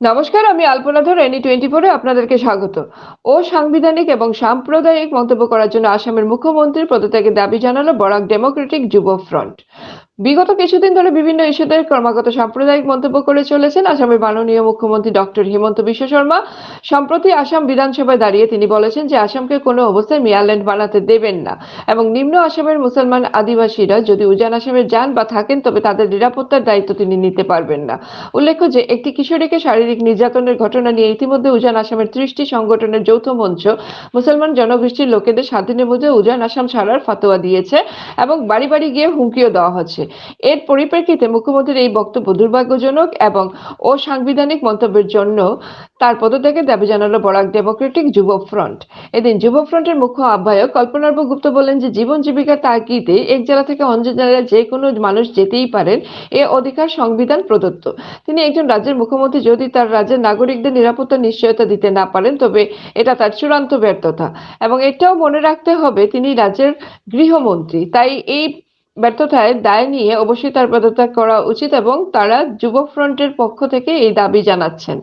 নমস্কার, আমি আলপনা ধর এনি টোয়েন্টি ফোরে আপনাদেরকে স্বাগত। ও সাংবিধানিক এবং সাম্প্রদায়িক মন্তব্য করার জন্য আসামের মুখ্যমন্ত্রীর পদত্যাগের দাবি জানালো বরাক ডেমোক্রেটিক যুব ফ্রন্ট। বিগত কিছুদিন ধরে বিভিন্ন ইস্যুতে ক্রমাগত সাম্প্রদায়িক মন্তব্য করে চলেছেন আসামের মাননীয় মুখ্যমন্ত্রী ডক্টর হিমন্ত বিশ্ব শর্মা। সম্প্রতি আসাম বিধানসভায় দাঁড়িয়ে তিনি বলেছেন যে, আসামকে কোনো অবস্থায় মিয়ারল্যান্ড বানাতে দেবেন না এবং নিম্ন আসামের মুসলমান আদিবাসীরা যদি উজান আসামে যান বা থাকেন, তবে তাদের নিরাপত্তার দায়িত্ব তিনি নিতে পারবেন না। উল্লেখ্য যে, একটি কিশোরীকে শারীরিক নির্যাতনের ঘটনা নিয়ে ইতিমধ্যে উজান আসামের ত্রিশটি সংগঠনের যৌথ মঞ্চ মুসলমান জনগোষ্ঠীর লোকেদের স্বাধীনের মধ্যে উজান আসাম ছাড়ার ফাতোয়া দিয়েছে এবং বাড়ি বাড়ি গিয়ে হুমকিও দেওয়া হচ্ছে। এর পরিপ্রেক্ষিতে মুখ্যমন্ত্রীর এই বক্তব্য দুর্ভাগ্যজনক এবং অসাংবিধানিক মন্তব্যের জন্য তার পদত্যাগের দাবি জানালো বরাক ডেমোক্রেটিক যুব ফ্রন্ট। এদিন যুব ফ্রন্টের মুখ্য আহ্বায়ক কল্পনার্ব গুপ্ত বলেন যে জীবন জীবিকার তাগিদে এক জেলা থেকে অন্য জেলায় যে কোনো মানুষ যেতেই পারেন, এ অধিকার সংবিধান প্রদত্ত। তিনি একজন রাজ্যের মুখ্যমন্ত্রী, যদি তার রাজ্যের নাগরিকদের নিরাপত্তা নিশ্চয়তা দিতে না পারেন, তবে এটা তার চূড়ান্ত ব্যর্থতা। এবং এটাও মনে রাখতে হবে, তিনি রাজ্যের গৃহমন্ত্রী। তাই এই ব্যর্থতায় দায় নিয়ে অবশ্যই তার পদত্যাগ করা উচিত এবং তারা যুব ফ্রন্টের পক্ষ থেকে এই দাবি জানাচ্ছেন।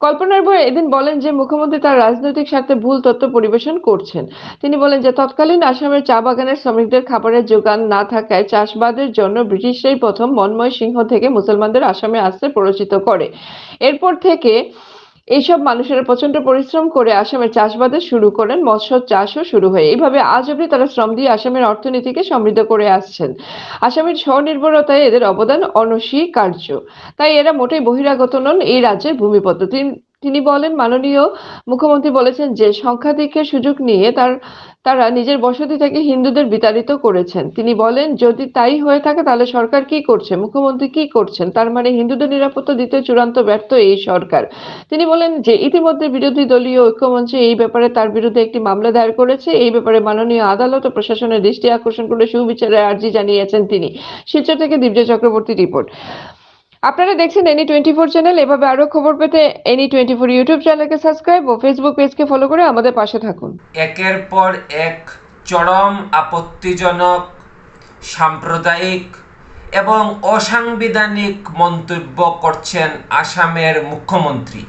কল্পনার বই এদিন বলেন যে মুখ্যমন্ত্রী তার রাজনৈতিক স্বার্থে ভুল তথ্য পরিবেশন করছেন। তিনি বলেন যে তৎকালীন আসামের চা বাগানের শ্রমিকদের খাবারের যোগান না থাকায় চাষবাদের জন্য ব্রিটিশরাই প্রথম মনময় সিংহ থেকে মুসলমানদের আসামে আসতে প্ররোচিত করে। এরপর থেকে এইসব মানুষেরা প্রচণ্ড পরিশ্রম করে আসামের চাষবাদে শুরু করেন, মৎস্য চাষও শুরু হয়। এইভাবে আজ অবধি তারা শ্রম দিয়ে আসামের অর্থনীতিকে সমৃদ্ধ করে আসছেন। আসামের স্বনির্ভরতায় এদের অবদান অনস্বীকার্য। তাই এরা মোটেই বহিরাগত নন, এই রাজ্যের ভূমিপত্র। তিনি- বলেন, মাননীয় মুখ্যমন্ত্রী বলেছেন যে সংখ্যাধিক্যের সুযোগ নিয়ে তার তারা নিজের বসতি থেকে হিন্দুদের বিতাড়িত করেছেন। তিনি বলেন, যদি তাই হয়ে থাকে, তাহলে সরকার কি করছে? মুখ্যমন্ত্রী কি করছেন? তার মানে হিন্দুদের নিরাপত্তা দিতে চূড়ান্ত ব্যর্থ এই সরকার। তিনি বলেন যে, ইতিমধ্যে বিরোধী দলীয় ঐক্যমঞ্চ এই ব্যাপারে তার বিরুদ্ধে একটি মামলা দায়ের করেছে। এই ব্যাপারে মাননীয় আদালত ও প্রশাসনের দৃষ্টি আকর্ষণ করে সুবিচারের আর্জি জানিয়েছেন তিনি। শিলচর থেকে দিব্য চক্রবর্তী রিপোর্ট। আপনারা দেখছেন এনি টোয়েন্টি ফোর চ্যানেল এভাবে আরও খবর পেতে এনি টোয়েন্টি ফোর ইউটিউব চ্যানেলকে সাবস্ক্রাইব ও ফেসবুক পেজকে ফলো করে আমাদের পাশে থাকুন। একের পর এক চরম আপত্তিজনক, সাম্প্রদায়িক এবং অসাংবিধানিক মন্তব্য করছেন আসামের মুখ্যমন্ত্রী।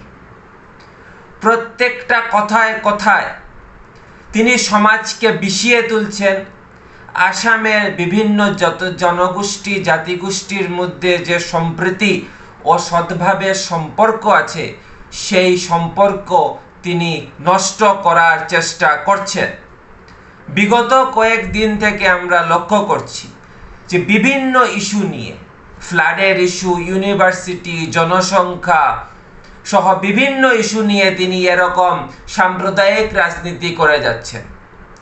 প্রত্যেকটা কথায় কথায় তিনি সমাজকে বিষিয়ে তুলছেন আসামের বিভিন্ন যত জনগোষ্ঠী, জাতিগোষ্ঠীর মধ্যে যে সম্প্রীতি ও সদ্ভাবের সম্পর্ক আছে, সেই সম্পর্ক তিনি নষ্ট করার চেষ্টা করছেন। বিগত কয়েকদিন থেকে আমরা লক্ষ্য করছি যে বিভিন্ন ইস্যু নিয়ে, ফ্লাডের ইস্যু, ইউনিভার্সিটি, জনসংখ্যা সহ বিভিন্ন ইস্যু নিয়ে তিনি এরকম সাম্প্রদায়িক রাজনীতি করে যাচ্ছেন।